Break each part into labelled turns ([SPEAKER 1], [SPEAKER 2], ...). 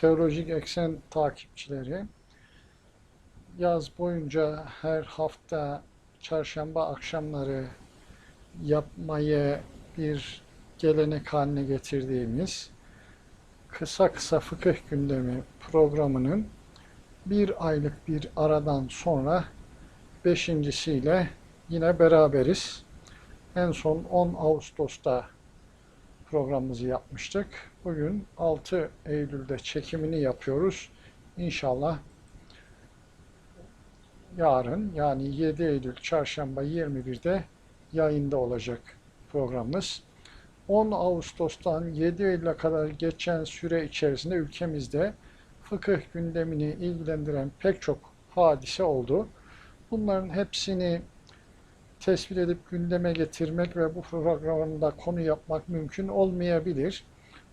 [SPEAKER 1] Teolojik Eksen takipçileri yaz boyunca her hafta çarşamba akşamları yapmayı bir gelenek haline getirdiğimiz kısa kısa fıkıh gündemi programının bir aylık bir aradan sonra beşincisiyle yine beraberiz. En son 10 Ağustos'ta programımızı yapmıştık. Bugün 6 Eylül'de çekimini yapıyoruz. İnşallah yarın yani 7 Eylül çarşamba 21'de yayında olacak programımız. 10 Ağustos'tan 7 Eylül'e kadar geçen süre içerisinde ülkemizde fıkıh gündemini ilgilendiren pek çok hadise oldu. Bunların hepsini tespit edip gündeme getirmek ve bu programda konu yapmak mümkün olmayabilir.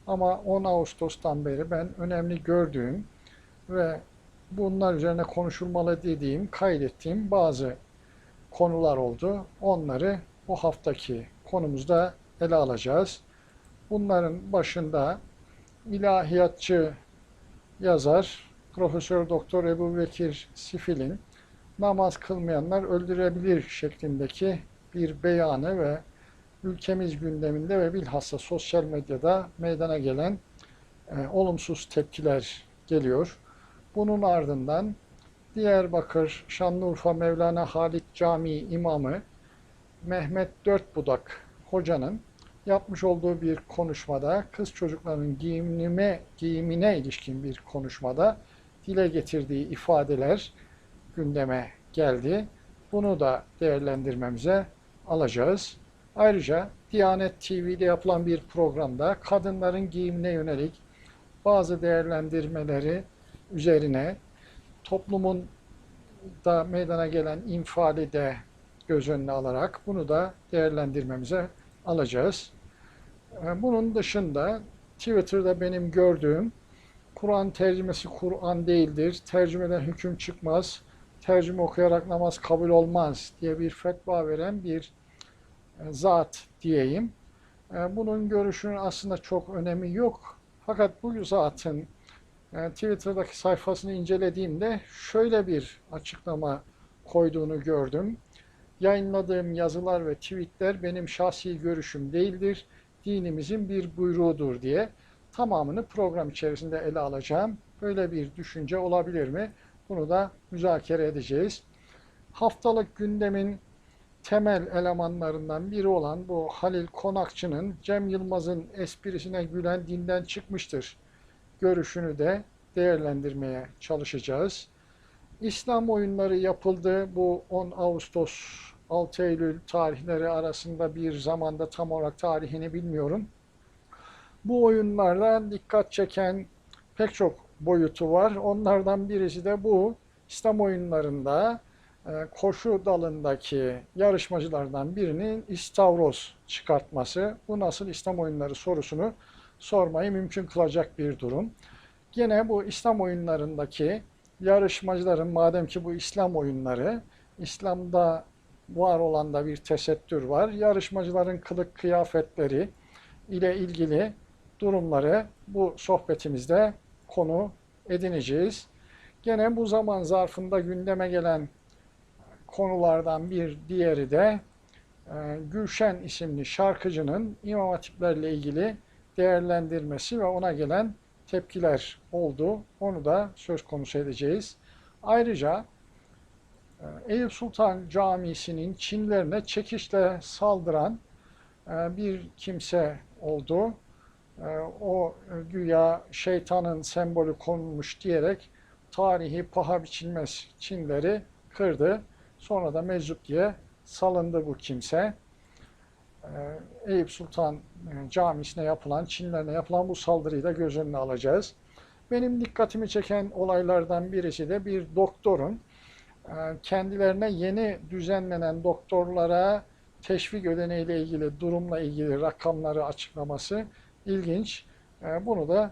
[SPEAKER 1] Ama 10 Ağustos'tan beri ben önemli gördüğüm ve bunlar üzerine konuşulmalı dediğim, kaydettiğim bazı konular oldu. Onları bu haftaki konumuzda ele alacağız. Bunların başında ilahiyatçı yazar Profesör Doktor Ebu Bekir Sifil'in namaz kılmayanlar öldürebilir şeklindeki bir beyanı ve ülkemiz gündeminde ve bilhassa sosyal medyada meydana gelen e, olumsuz tepkiler geliyor. Bunun ardından Diyarbakır Şanlıurfa Mevlana Halit Camii imamı Mehmet Dörtbudak hocanın yapmış olduğu bir konuşmada kız çocuklarının giyimine, giyimine ilişkin bir konuşmada dile getirdiği ifadeler gündeme geldi. Bunu da değerlendirmemize alacağız. Ayrıca Diyanet TV'de yapılan bir programda kadınların giyimine yönelik bazı değerlendirmeleri üzerine toplumun da meydana gelen infiali de göz önüne alarak bunu da değerlendirmemize alacağız. Bunun dışında Twitter'da benim gördüğüm Kur'an tercümesi Kur'an değildir, tercümeden hüküm çıkmaz, tercüme okuyarak namaz kabul olmaz diye bir fetva veren bir zat diyeyim. Bunun görüşünün aslında çok önemi yok. Fakat bu zatın Twitter'daki sayfasını incelediğimde şöyle bir açıklama koyduğunu gördüm. Yayınladığım yazılar ve tweetler benim şahsi görüşüm değildir, dinimizin bir buyruğudur diye tamamını program içerisinde ele alacağım. Böyle bir düşünce olabilir mi? Bunu da müzakere edeceğiz. Haftalık gündemin temel elemanlarından biri olan bu Halil Konakçı'nın Cem Yılmaz'ın esprisine gülen dinden çıkmıştır görüşünü de değerlendirmeye çalışacağız. İslam oyunları yapıldı. Bu 10 Ağustos 6 Eylül tarihleri arasında bir zamanda tam olarak tarihini bilmiyorum. Bu oyunlardan dikkat çeken pek çok boyutu var. Onlardan birisi de bu. İslam oyunlarında e, koşu dalındaki yarışmacılardan birinin istavroz çıkartması. Bu nasıl İslam oyunları sorusunu sormayı mümkün kılacak bir durum. Yine bu İslam oyunlarındaki yarışmacıların madem ki bu İslam oyunları, İslam'da var olan da bir tesettür var. Yarışmacıların kılık kıyafetleri ile ilgili durumları bu sohbetimizde konu edineceğiz. Gene bu zaman zarfında gündeme gelen konulardan bir diğeri de e, Gülşen isimli şarkıcının imam hatiplerle ilgili değerlendirmesi ve ona gelen tepkiler oldu. Onu da söz konusu edeceğiz. Ayrıca e, Eyüp Sultan Camisi'nin Çinlerine çekişle saldıran e, bir kimse oldu. E, o güya şeytanın sembolü konulmuş diyerek tarihi paha biçilmez Çinleri kırdı. Sonra da meczup diye salındı bu kimse. Eyüp Sultan Camisi'ne yapılan, Çinlerine yapılan bu saldırıyı da göz önüne alacağız. Benim dikkatimi çeken olaylardan birisi de bir doktorun kendilerine yeni düzenlenen doktorlara teşvik ödeneğiyle ilgili durumla ilgili rakamları açıklaması ilginç. Bunu da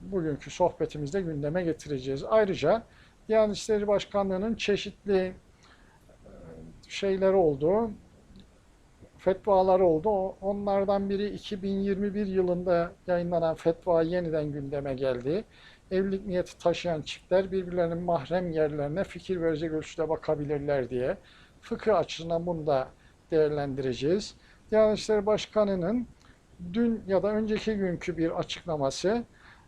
[SPEAKER 1] bugünkü sohbetimizde gündeme getireceğiz. Ayrıca Diyanet İşleri Başkanlığı'nın çeşitli şeyleri oldu, fetvalar oldu. Onlardan biri 2021 yılında yayınlanan fetva yeniden gündeme geldi. Evlilik niyeti taşıyan çiftler birbirlerinin mahrem yerlerine fikir verecek ölçüde bakabilirler diye. Fıkıh açısından bunu da değerlendireceğiz. Diyanet İşleri Başkanı'nın dün ya da önceki günkü bir açıklaması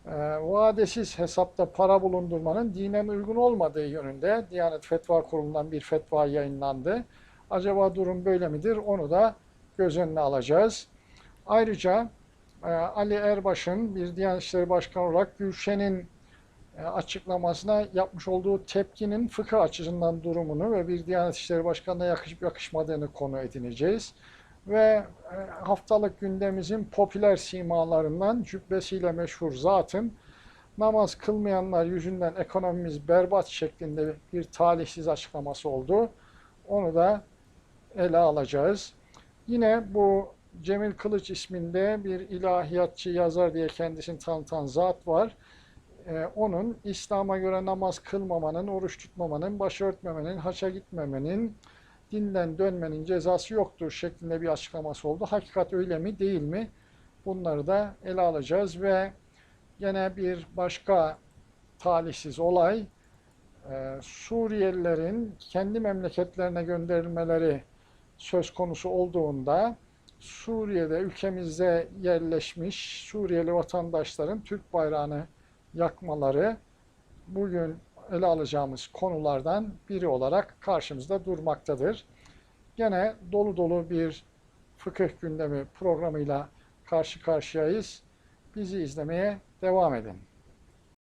[SPEAKER 1] e, vadesiz hesapta para bulundurmanın dinen uygun olmadığı yönünde Diyanet Fetva Kurulu'ndan bir fetva yayınlandı. Acaba durum böyle midir? Onu da göz önüne alacağız. Ayrıca e, Ali Erbaş'ın bir Diyanet İşleri Başkanı olarak Gülşen'in e, açıklamasına yapmış olduğu tepkinin fıkıh açısından durumunu ve bir Diyanet İşleri Başkanı'na yakışıp yakışmadığını konu edineceğiz. Ve e, haftalık gündemimizin popüler simalarından cübbesiyle meşhur zatın namaz kılmayanlar yüzünden ekonomimiz berbat şeklinde bir talihsiz açıklaması oldu. Onu da ele alacağız. Yine bu Cemil Kılıç isminde bir ilahiyatçı yazar diye kendisini tanıtan zat var. Ee, onun İslam'a göre namaz kılmamanın, oruç tutmamanın, başörtmemenin, haça gitmemenin, dinden dönmenin cezası yoktur şeklinde bir açıklaması oldu. Hakikat öyle mi değil mi? Bunları da ele alacağız ve gene bir başka talihsiz olay e, Suriyelilerin kendi memleketlerine gönderilmeleri söz konusu olduğunda Suriye'de ülkemizde yerleşmiş Suriyeli vatandaşların Türk bayrağını yakmaları bugün ele alacağımız konulardan biri olarak karşımızda durmaktadır. Gene dolu dolu bir fıkıh gündemi programıyla karşı karşıyayız. Bizi izlemeye devam edin.